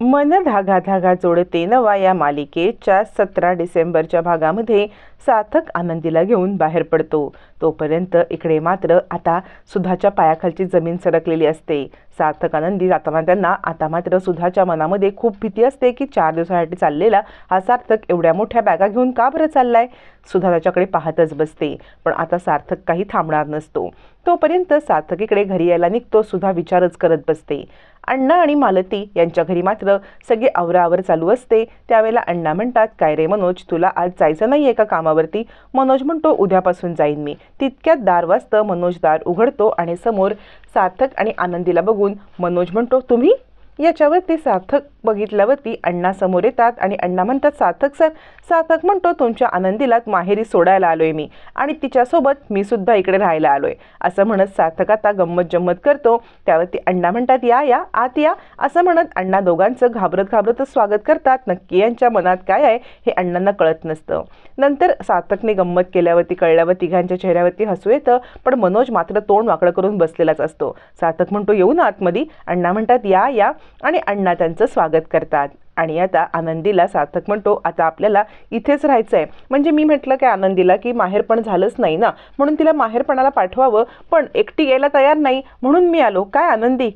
मन धागा धागा जोडते नवा या मालिकेच्या सतरा डिसेंबरच्या भागामध्ये सार्थक आनंदीला घेऊन बाहेर पडतो. तोपर्यंत इकडे मात्र आता सुधाच्या पायाखालची जमीन सरकलेली असते. सार्थक आनंदी जाताना त्यांना आता मात्र सुधाच्या मनामध्ये खूप भीती असते की चार दिवसासाठी चाललेला हा सार्थक एवढ्या मोठ्या बॅगा घेऊन का बरं चाललाय? सुधा त्याच्याकडे पाहतच बसते पण आता सार्थक काही थांबणार नसतो. तोपर्यंत सार्थक इकडे घरी यायला निघतो सुधा विचारच करत बसते. अण्णा आणि मालती यांच्या घरी मात्र सगळी आवराआवर चालू असते. त्यावेळेला अण्णा म्हणतात काय रे मनोज तुला आज जायचं नाही आहे का कामावरती? मनोज म्हणतो उद्यापासून जाईन मी. तितक्यात दार वाजतं मनोज दार उघडतो आणि समोर सार्थक आणि आनंदीला बघून मनोज म्हणतो तुम्ही याच्यावरती सार्थक बघितल्यावरती अण्णा समोर येतात आणि अण्णा म्हणतात सार्थक सर सार्थक म्हणतो तुमच्या आनंदीला माहेरी सोडायला आलोय मी आणि तिच्यासोबत मी सुद्धा इकडे राहायला आलोय. असं म्हणत सार्थक आता गंमत जम्मत करतो. त्यावरती अण्णा म्हणतात या या आत या. असं म्हणत अण्णा दोघांचं घाबरत घाबरतच स्वागत करतात. नक्की यांच्या मनात काय आहे हे अण्णांना कळत नसतं. नंतर सार्थकने गंमत केल्यावरती कळल्यावर तिघांच्या चेहऱ्यावरती हसू येतं पण मनोज मात्र तोंड वाकडं करून बसलेलाच असतो. सार्थक म्हणतो येऊ ना आतमध्ये. अण्णा म्हणतात या या. आणि अण्णा त्यांचं स्वागत करतात. आणि आता आनंदीला सार्थक म्हणतो आता आपल्याला इथेच राहायचं आहे म्हणजे मी म्हटलं की आनंदीला की माहेरपण झालंच नाही ना. म्हणून तिला माहेरपणाला पाठवावं पण एकटी यायला तयार नाही. म्हणून मी आलो. काय आनंदी?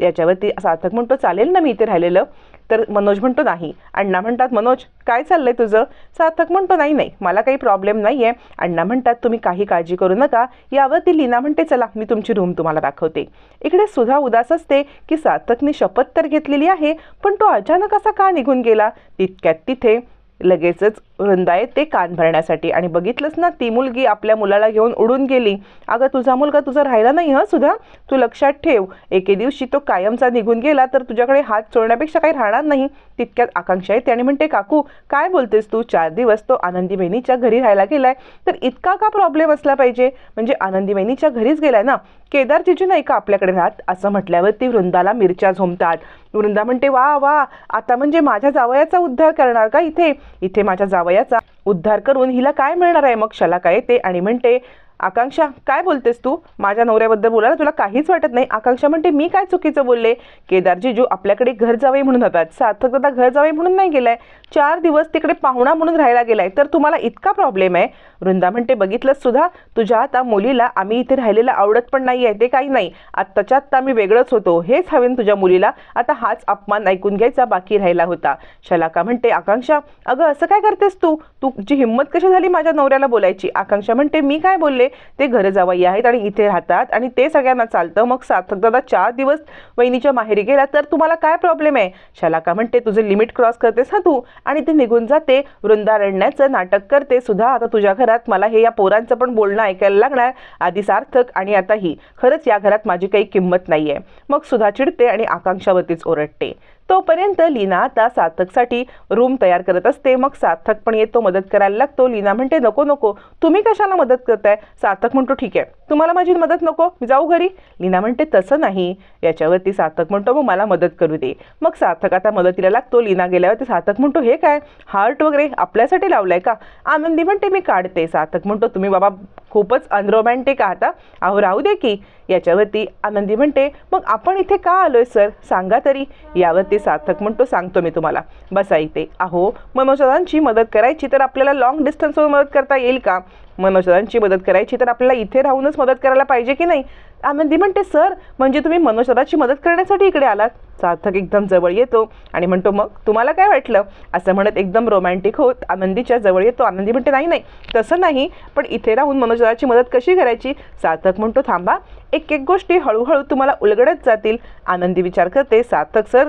याच्यावरती सार्थक म्हणतो चालेल ना मी इथे राहिलेलं? तर मनोज म्हणतो नाही. अण्णा म्हणतात मनोज काय चाललंय तुझं? सार्थक म्हणतो नाही नाही मला काही प्रॉब्लेम नाही आहे अण्णा म्हणतात तुम्ही काही काळजी करू नका. यावरती लीना म्हणते चला मी तुमची रूम तुम्हाला दाखवते. इकडे सुधा उदास असते की सार्थकने शपथ तर घेतलेली आहे पण तो अचानक असा का निघून गेला? तितक्यात तिथे लगेचच वृंदा ते कान भरण्यासाठी. आणि बघितलंच ना ती मुलगी आपल्या मुलाला घेऊन उडून गेली. अगं तुझा मुलगा तुझा राहिला नाही हं सुद्धा तू लक्षात ठेव. एके दिवशी तो कायमचा निघून गेला तर तुझ्याकडे हात चोळण्यापेक्षा काही राहणार नाही. तितक्यात आकांक्षा येते आणि म्हणते काकू काय बोलतेस तू? चार दिवस तो आनंदी बहिणीच्या घरी राहायला गेलाय. तर इतका का प्रॉब्लेम असला पाहिजे? म्हणजे आनंदी बहिणीच्या घरीच गेलाय ना? केदार नाही का आपल्याकडे राहत? असं म्हटल्यावर ती वृंदाला मिरच्या झोमतात. वृंदा म्हणते वा वा. आता म्हणजे माझ्या जावयाचा उद्धार करणार का इथे? इथे माझ्या जावयाचा उद्धार करून हिला काय मिळणार आहे? मग शलाका येते आणि म्हणते आकांक्षा काय बोलतेस तू? माझ्या नवऱ्याबद्दल बोलायला तुला काहीच वाटत नाही. आकांक्षा म्हणते मी काय चुकीचं बोलले? केदारजीजू आपल्याकडे घर जावे म्हणून होतात. सार्थक दादा घर जावे म्हणून नाही गेलाय. चार दिवस तिकडे पाहुणा म्हणून राहायला गेलाय. तर तुम्हाला इतका प्रॉब्लेम आहे? वृंदा म्हणते बघितलंच सुद्धा तुझ्या आता मुलीला आम्ही इथे राहिलेलं आवडत पण नाही आहे ते काही नाही. आत्ताच्या आत्ता आम्ही वेगळंच होतो. हेच हवेन तुझ्या मुलीला. आता हाच अपमान ऐकून घ्यायचा बाकी राहिला होता. शलाका म्हणते आकांक्षा अगं असं काय करतेस तू? तुझी हिंमत कशी झाली माझ्या नवऱ्याला बोलायची? आकांक्षा म्हणते मी काय बोलले? ते घर जावई आहेत आणि इथे राहतात. आणि ते सगळ्यांना चालतं. मग सार्थक दादा चार दिवस वहिनीच्या माहेरी गेला तर तुम्हाला काय प्रॉब्लेम आहे? शलाका म्हणते तुझे लिमिट क्रॉस करतेस ना तू? आणि ते निघून जाते. वृंदा रडण्याचं नाटक करते सुद्धा. आता तुझ्या घरात मला हे या पोरांचं पण बोलणं ऐकायला लागणार. आधी सार्थक आणि आता ही. खरंच या घरात माझी काही किंमत नाही आहे मग सुधा चिडते आणि आकांक्षावरतीच ओरडते. तोपर्यंत लीना आता सार्थकसाठी रूम तयार करत असते. मग सार्थक पण येतो मदत करायला लागतो. लीना म्हणते नको नको. तुम्ही कशाला मदत करताय? सार्थक म्हणतो ठीक आहे. तुम्हाला माझी मदत नको. मी जाऊ घरी. लीना म्हणते तसं नाही. याच्यावरती सार्थक म्हणतो मग मला मदत करू दे. मग सार्थक आता मदतीला लागतो. लीना गेल्यावरती सार्थक म्हणतो हे काय? हार्ट वगैरे आपल्यासाठी लावलाय का? आनंदी म्हणते मी काढते. सार्थक म्हणतो तुम्ही बाबा खूपच अनरोमॅन्टिक आहात अहो राहू दे की. याच्यावरती आनंदी म्हणते मग आपण इथे का आलोय सर? सांगा तरी. यावरती सार्थक म्हणतो सांगतो मी तुम्हाला. बसा इथे. अहो मनोजदांची मदत करायची तर आपल्याला लॉंग डिस्टन्सवर मदत करता येईल का? मनोजदांची मदत करायची तर आपल्याला इथे राहूनच मदत करायला पाहिजे की नाही? आनंदी म्हणते सर म्हणजे तुम्ही मनोजदाची मदत करण्यासाठी इकडे आलात? सार्थक एकदम जवळ येतो आणि म्हणतो मग तुम्हाला काय वाटलं? असं म्हणत एकदम रोमॅन्टिक होत आनंदीच्या जवळ येतो. आनंदी म्हणते नाही नाही तसं नाही पण इथे राहून मनोजदाची मदत कशी करायची? सार्थक म्हणतो थांबा एक एक गोष्टी हळूहळू तुम्हाला उलगडत जातील. आनंदी विचार करते सार्थक सर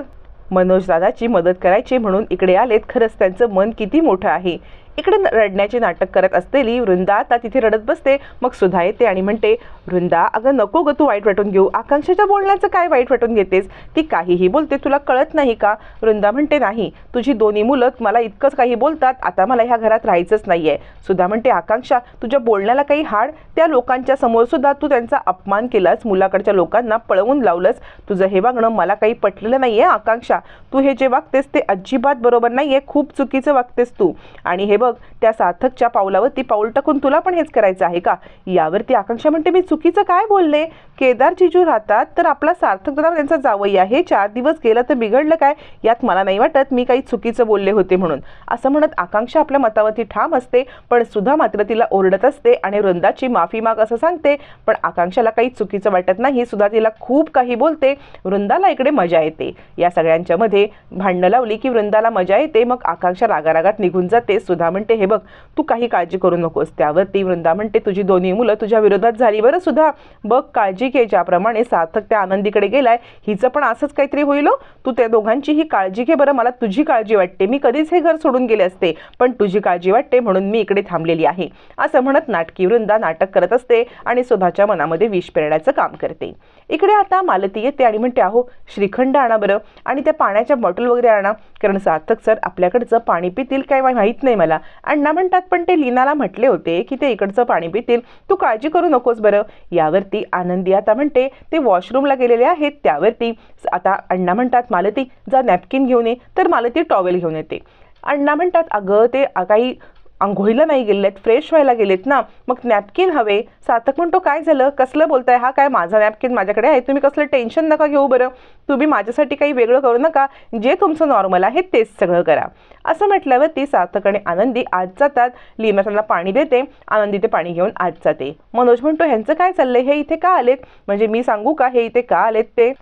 मनोज दादाची मदत करायची म्हणून इकडे आलेत. खरंच त्यांचं मन किती मोठं आहे. इकडे रडण्याचे नाटक करत असलेली वृंदा आता तिथे रडत बसते. मग सुधा येते आणि म्हणते वृंदा अगं नको ग तू वाईट वाटून घेऊ. आकांक्षाच्या बोलण्याचं काय वाईट वाटून घेतेस? ती काहीही बोलते तुला कळत नाही का? वृंदा म्हणते नाही तुझी दोन्ही मुलं मला इतकंच काही बोलतात. आता मला ह्या घरात राहायचंच नाहीये. सुधा म्हणते आकांक्षा तुझ्या बोलण्याला काही हाड? त्या लोकांच्या समोर सुद्धा तू त्यांचा अपमान केलास मुलाकडच्या लोकांना पळवून लावलंस. तुझं हे वागणं मला काही पटलेलं नाहीये आकांक्षा. तू हे जे वागतेस ते अजिबात बरोबर नाहीये. खूप चुकीचं वागतेस तू. आणि हे बघ बघ त्या सार्थकच्या पावलावरती पाऊल टाकून तुला पण हेच करायचं आहे का? यावरती आकांक्षा म्हणते मी चुकीचं काय बोलले? केदार जिजू राहतात तर आपला सार्थक दादा त्यांचा जावई आहे. चार दिवस गेला तर बिघडलं काय? यात मला नाही वाटत मी काही चुकीचं बोलले होते म्हणून. असं म्हणत आकांक्षा आपल्या मतावरती ठाम असते पण सुद्धा मात्र तिला ओरडत असते आणि वृंदाची माफी माग असं सांगते पण आकांक्षाला काही चुकीचं वाटत नाही. सुद्धा तिला खूप काही बोलते वृंदाला इकडे मजा येते. या सगळ्यांच्या मध्ये भांडणं लावली की वृंदाला मजा येते मग आकांक्षा रागारागात निघून जाते. सुद्धा म्हणते हे बघ तू काही काळजी करू नकोस त्यावरती वृंदा म्हणते तुझी दोन्ही मुलं तुझ्या विरोधात झाली बरं सुद्धा बघ काळजी घे ज्याप्रमाणे सार्थक त्या आनंदीकडे गेलाय हिचं पण असंच काहीतरी होईल हो. तू त्या दोघांची ही काळजी घे बरं मला तुझी काळजी वाटते. मी कधीच हे घर सोडून गेले असते पण तुझी काळजी वाटते म्हणून मी इकडे थांबलेली आहे. असं म्हणत नाटकी वृंदा नाटक करत असते आणि सुधाच्या मनामध्ये विष पेरण्याचं काम करते. इकडे आता मालती येते आणि म्हणते अहो श्रीखंड आणा बरं आणि त्या पाण्याच्या बॉटल वगैरे आणा. कारण सार्थक सर आपल्याकडचं पाणी पितील काय माहीत नाही मला. अण्णा म्हणतात पण ते लीनाला म्हटले होते की ते इकडचं पाणी पितील. तू काळजी करू नकोस बरं. यावरती आनंदी आता म्हणते ते वॉशरूमला गेलेले आहेत त्यावरती. आता अण्णा म्हणतात मालती जा नॅपकिन घेऊन ये. तर मालती टॉवेल घेऊन येते. अण्णा म्हणतात अगं ते काही आंघोळीला नाही गेलेत फ्रेश व्हायला गेलेत ना मग नॅपकिन हवे. सार्थक म्हणतो काय झालं? कसलं बोलताय? हा काय माझा नॅपकिन माझ्याकडे आहे? तुम्ही कसलं टेन्शन नका घेऊ बरं. तुम्ही माझ्यासाठी काही वेगळं करू नका. जे तुमचं नॉर्मल आहे तेच सगळं करा. असं म्हटल्यावर ती सार्थक आणि आनंदी आज जातात. लीना त्यांना पाणी देते. आनंदी ते पाणी घेऊन आज जाते. मनोज म्हणतो ह्यांचं काय चाललंय? हे इथे का आलेत? म्हणजे मी सांगू का? हे इथे का आलेत ते?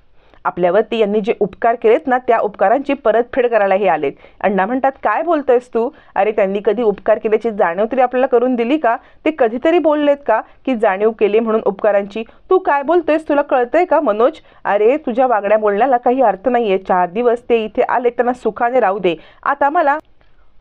आपल्यावरती यांनी जे उपकार केलेत ना त्या उपकारांची परतफेड करायला हे आलेत. अण्णा म्हणतात काय बोलतोयस तू? अरे त्यांनी कधी उपकार केल्याची जाणीव तरी आपल्याला करून दिली का? ते कधीतरी बोललेत का की जाणीव केली म्हणून उपकारांची? तू काय बोलतोयस? तुला कळतंय का मनोज? अरे तुझ्या वागण्या बोलण्याला काही अर्थ नाहीये. चार दिवस ते इथे आले त्यांना सुखाने राहू दे. आता मला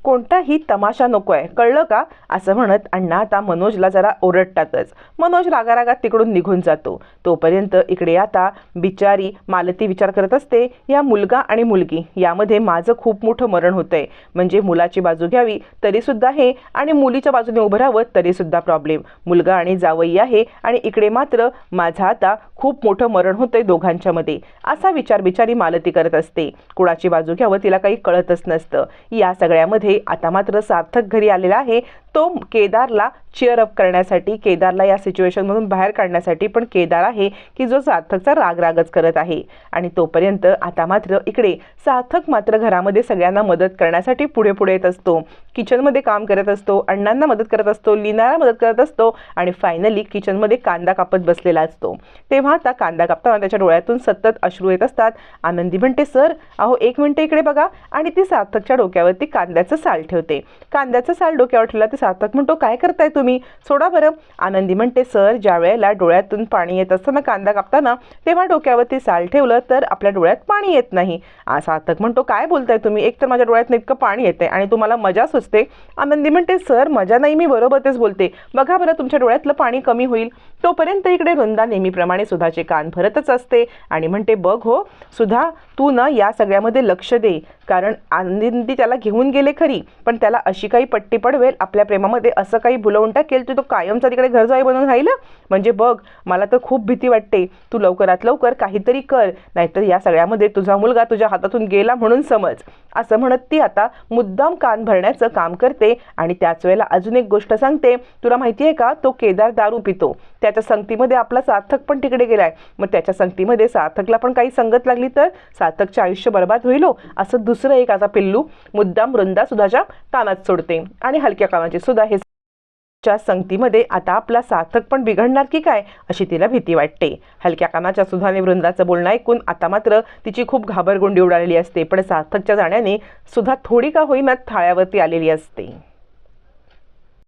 कोणताही तमाशा नको आहे कळलं का? असं म्हणत अण्णा आता मनोजला जरा ओरडतातच. मनोज रागारागात तिकडून निघून जातो. तोपर्यंत इकडे आता बिचारी मालती विचार करत असते या मुलगा आणि मुलगी यामध्ये माझं खूप मोठं मरण होतंय. म्हणजे मुलाची बाजू घ्यावी तरीसुद्धा हे आणि मुलीच्या बाजूने उभं राहावं तरीसुद्धा प्रॉब्लेम मुलगा आणि जावई आहे आणि इकडे मात्र माझं आता खूप मोठं मरण होतंय दोघांच्यामध्ये असा विचार बिचारी मालती करत असते. कुणाची बाजू घ्यावं तिला काही कळतच नसतं. या सगळ्यामध्ये आता मात्र सार्थक घरी आलेला आहे. तो केदारला चिअर अप करण्यासाठी केदारला या सिच्युएशनमधून बाहेर काढण्यासाठी पण केदार आहे की जो सार्थकचा राग रागच करत आहे. आणि तोपर्यंत आता मात्र इकडे सार्थक मात्र घरामध्ये सगळ्यांना मदत करण्यासाठी पुढे पुढे येत असतो. किचनमध्ये काम करत असतो अण्णांना मदत करत असतो लिनाला मदत करत असतो आणि फायनली किचनमध्ये कांदा कापत बसलेला असतो. तेव्हा आता कांदा कापताना त्याच्या डोळ्यातून सतत अश्रू येत असतात. आनंदी म्हणते सर अहो एक मिनटं इकडे बघा. आणि ती सार्थकच्या डोक्यावरती कांद्याचं साल ठेवते. कांद्याचं साल डोक्यावर ठेवला ते सार्थक म्हणतो काय करताय तुम्ही? सोडा बरं. आनंदी म्हणते सर ज्या वेळेला डोळ्यातून पाणी येत असतं ना कांदा कापताना तेव्हा डोक्यावरती साल ठेवलं तर आपल्या डोळ्यात पाणी येत नाही. आ, सार्थक म्हणतो काय बोलताय तुम्ही? एक तर माझ्या डोळ्यात इतकं पाणी येते आणि तुम्हाला मजा सुचते. आनंदी म्हणते सर मजा नाही मी बरोबर तेच बोलते. बघा बरं तुमच्या डोळ्यातलं पाणी कमी होईल. तोपर्यंत इकडे वृंदा नेहमीप्रमाणे सुधाचे कान भरतच असते आणि म्हणते बघ हो सुधा तू ना या सगळ्यामध्ये लक्ष दे. कारण आनंदी त्याला घेऊन गेले खरी पण त्याला अशी काही पट्टी पडवेल आपल्या प्रेमामध्ये असं काही भुलवून टाकेल तू तो कायमचा तिकडे घरजाई बनून बनवून राहिला? म्हणजे बघ मला तर खूप भीती वाटते. तू लवकरात लवकर काहीतरी कर नाहीतर या सगळ्यामध्ये तुझा मुलगा तुझ्या हातातून गेला म्हणून समज. असं म्हणत ती आता मुद्दाम कान भरण्याचं काम करते आणि त्याच वेळेला अजून एक गोष्ट सांगते. तुला माहिती आहे का? तो केदार दारू पितो. त्याच्या संगतीमध्ये आपला सार्थक पण तिकडे गेलाय. मग त्याच्या संगतीमध्ये सार्थकला पण काही संगत लागली तर? सार्थकचे आयुष्य बर्बाद होईल हो, असं दुसरं एक आता पिल्लू मुद्दाम वृंदा सुधाच्या कानात सोडते. आणि हलक्या कानाची सुद्धा हे च्या संगतीमध्ये आता आपला सार्थक पण बिघडणार की काय अशी तिला भीती वाटते. हलक्या कानाच्या सुधाने वृंदाचं बोलणं ऐकून आता मात्र तिची खूप घाबरगुंडी उडालेली असते पण सार्थकच्या जाण्याने सुद्धा थोडी का होईना थाळ्यावरती आलेली असते.